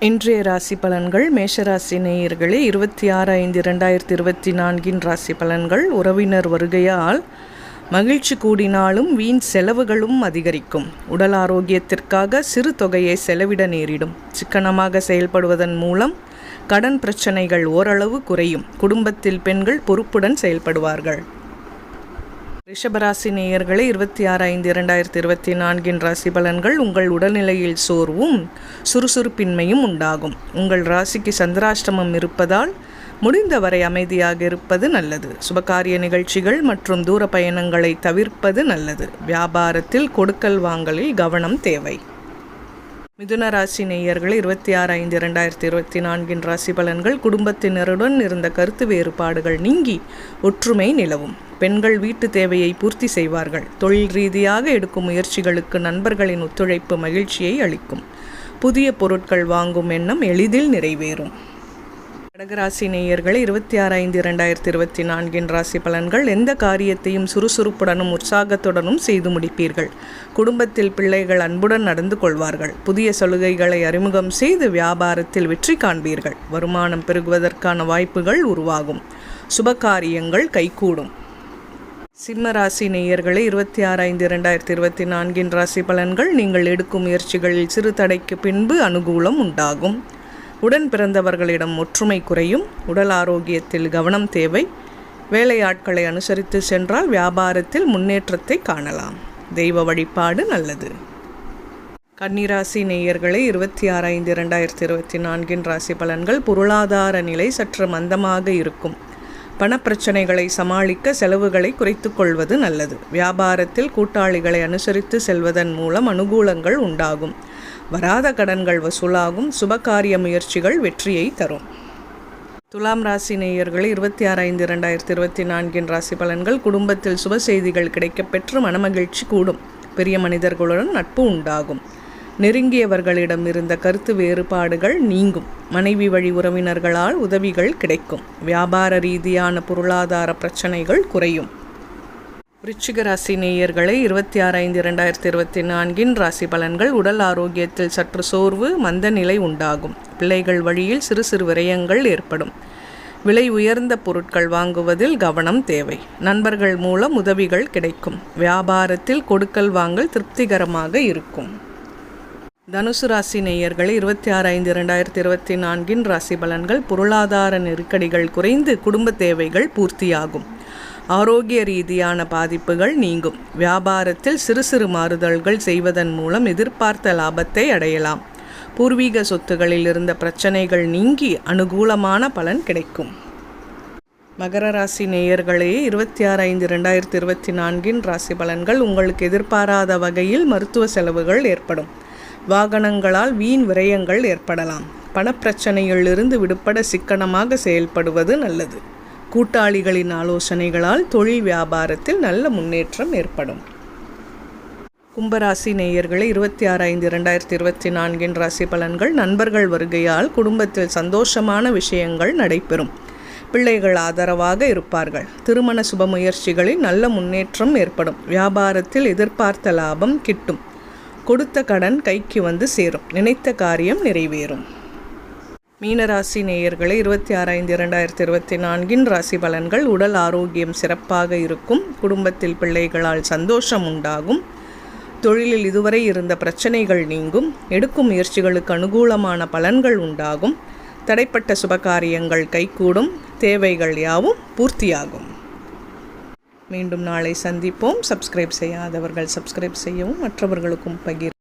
இன்றைய ராசி பலன்கள் மேஷராசி நேயர்களே இருபத்தி ஆறு ஐந்து இரண்டாயிரத்தி இருபத்தி நான்கின் ராசி பலன்கள் உறவினர் வருகையால் மகிழ்ச்சி கூடினாலும் வீண் செலவுகளும் அதிகரிக்கும். உடல் ஆரோக்கியத்திற்காக சிறு தொகையை செலவிட நேரிடும். சிக்கனமாக செயல்படுவதன் மூலம் கடன் பிரச்சனைகள் ஓரளவு குறையும். குடும்பத்தில் பெண்கள் பொறுப்புடன் செயல்படுவார்கள். ரிஷபராசி நேயர்களை இருபத்தி ஆறு ஐந்து இரண்டாயிரத்தி இருபத்தி நான்கின் ராசி பலன்கள் உங்கள் உடல்நிலையில் சோர்வும் சுறுசுறுப்பின்மையும் உண்டாகும். உங்கள் ராசிக்கு சந்திராஷ்டமம் இருப்பதால் முடிந்தவரை அமைதியாக இருப்பது நல்லது. சுபகாரிய நிகழ்ச்சிகள் மற்றும் தூர பயணங்களை தவிர்ப்பது நல்லது. வியாபாரத்தில் கொடுக்கல் வாங்கலில் கவனம் தேவை. மிதுன ராசி நேயர்கள் இருபத்தி ஆறு ஐந்து இரண்டாயிரத்தி இருபத்தி நான்கின் ராசி பலன்கள் குடும்பத்தினருடன் இருந்த கருத்து வேறுபாடுகள் நீங்கி ஒற்றுமை நிலவும். பெண்கள் வீட்டு தேவையை பூர்த்தி செய்வார்கள். தொழில் ரீதியாக எடுக்கும் முயற்சிகளுக்கு நண்பர்களின் ஒத்துழைப்பு மகிழ்ச்சியை அளிக்கும். புதிய பொருட்கள் வாங்கும் எண்ணம் எளிதில் நிறைவேறும். கடகராசி நேயர்கள் இருபத்தி ஆறு ஐந்து இரண்டாயிரத்தி இருபத்தி நான்கின் ராசி பலன்கள் எந்த காரியத்தையும் சுறுசுறுப்புடனும் உற்சாகத்துடனும் செய்து முடிப்பீர்கள்? குடும்பத்தில் பிள்ளைகள் அன்புடன் நடந்து கொள்வார்கள். புதிய சலுகைகளை அறிமுகம் செய்து வியாபாரத்தில் வெற்றி காண்பீர்கள். வருமானம் பெருகுவதற்கான வாய்ப்புகள் உருவாகும். சுபகாரியங்கள் கைகூடும். சிம்ம ராசி நேயர்களே இருபத்தி ஆறு ஐந்து இரண்டாயிரத்தி இருபத்தி நான்கின் ராசி பலன்கள் நீங்கள் எடுக்கும் முயற்சிகளில் சிறு தடைக்கு பின்பு அனுகூலம் உண்டாகும். உடன் பிறந்தவர்களிடம் ஒற்றுமை குறையும் உடல் ஆரோக்கியத்தில் கவனம் தேவை. வேலையாட்களை அனுசரித்து சென்றால் வியாபாரத்தில் முன்னேற்றத்தை காணலாம். தெய்வ வழிபாடு நல்லது. கன்னிராசி நேயர்களை இருபத்தி ஆறு ஐந்து இரண்டாயிரத்தி இருபத்தி நான்கின் ராசி பலன்கள் பொருளாதார நிலை சற்று மந்தமாக இருக்கும். பணப்பிரச்சனைகளை சமாளிக்க செலவுகளை குறைத்து கொள்வது நல்லது. வியாபாரத்தில் கூட்டாளிகளை அனுசரித்து செல்வதன் மூலம் அனுகூலங்கள் உண்டாகும். வராத கடன்கள் வசூலாகும் சுபகாரிய முயற்சிகள் வெற்றியை தரும். துலாம் ராசி நேயர்கள் இருபத்தி ஆறு ஐந்து இரண்டாயிரத்தி இருபத்தி நான்கின் ராசி பலன்கள் குடும்பத்தில் சுப செய்திகள் கிடைக்கப்பெற்று மனமகிழ்ச்சி கூடும். பெரிய மனிதர்களுடன் நட்பு உண்டாகும். நெருங்கியவர்களிடம் இருந்த கருத்து வேறுபாடுகள் நீங்கும். மனைவி வழி உறவினர்களால் உதவிகள் கிடைக்கும். வியாபார ரீதியான பொருளாதார பிரச்சனைகள் குறையும். விருச்சிக ராசி நேயர்களை இருபத்தி ஆறு ஐந்து இரண்டாயிரத்தி இருபத்தி நான்கின் ராசி பலன்கள் உடல் ஆரோக்கியத்தில் சற்று சோர்வு மந்த நிலை உண்டாகும். பிள்ளைகள் வழியில் சிறு சிறு விரயங்கள் ஏற்படும். விலை உயர்ந்த பொருட்கள் வாங்குவதில் கவனம் தேவை. நண்பர்கள் மூலம் உதவிகள் கிடைக்கும். வியாபாரத்தில் கொடுக்கல் வாங்கல் திருப்திகரமாக இருக்கும். தனுசு ராசி நேயர்களை இருபத்தி ஆறு ஐந்து இரண்டாயிரத்தி இருபத்தி நான்கின் ராசி பலன்கள் பொருளாதார நெருக்கடிகள் குறைந்து குடும்ப தேவைகள் பூர்த்தியாகும். ஆரோக்கிய ரீதியான பாதிப்புகள் நீங்கும். வியாபாரத்தில் சிறு சிறு மாறுதல்கள் செய்வதன் மூலம் எதிர்பார்த்த லாபத்தை அடையலாம். பூர்வீக சொத்துகளில் இருந்த பிரச்சனைகள் நீங்கி அனுகூலமான பலன் கிடைக்கும். மகர ராசி நேயர்களே இருபத்தி ஆறு ஐந்து ரெண்டாயிரத்தி இருபத்தி நான்கின் ராசி பலன்கள் உங்களுக்கு எதிர்பாராத வகையில் மருத்துவ செலவுகள் ஏற்படும். வாகனங்களால் வீண் விரயங்கள் ஏற்படலாம். பணப்பிரச்சனையிலிருந்து விடுபட சிக்கனமாக செயல்படுவது நல்லது. கூட்டாளிகளின் ஆலோசனைகளால் தொழில் வியாபாரத்தில் நல்ல முன்னேற்றம் ஏற்படும். கும்பராசி நேயர்களே இருபத்தி ஆறு ஐந்து இரண்டாயிரத்தி இருபத்தி நான்கின் ராசி பலன்கள் நண்பர்கள் வருகையால் குடும்பத்தில் சந்தோஷமான விஷயங்கள் நடைபெறும். பிள்ளைகள் ஆதரவாக இருப்பார்கள். திருமண சுப முயற்சிகளில் நல்ல முன்னேற்றம் ஏற்படும். வியாபாரத்தில் எதிர்பார்த்த லாபம் கிட்டும். கொடுத்த கடன் கைக்கு வந்து சேரும். நினைத்த காரியம் நிறைவேறும். மீனராசி நேயர்களை இருபத்தி ஆறு ஐந்து இரண்டாயிரத்தி இருபத்தி நான்கின் ராசி பலன்கள் உடல் ஆரோக்கியம் சிறப்பாக இருக்கும். குடும்பத்தில் பிள்ளைகளால் சந்தோஷம் உண்டாகும். தொழிலில் இதுவரை இருந்த பிரச்சனைகள் நீங்கும். எடுக்கும் முயற்சிகளுக்கு அனுகூலமான பலன்கள் உண்டாகும். தடைப்பட்ட சுபகாரியங்கள் கைகூடும். தேவைகள் யாவும் பூர்த்தியாகும். மீண்டும் நாளை சந்திப்போம். சப்ஸ்கிரைப் செய்யாதவர்கள் சப்ஸ்கிரைப் செய்யவும் மற்றவர்களுக்கும் பகிர்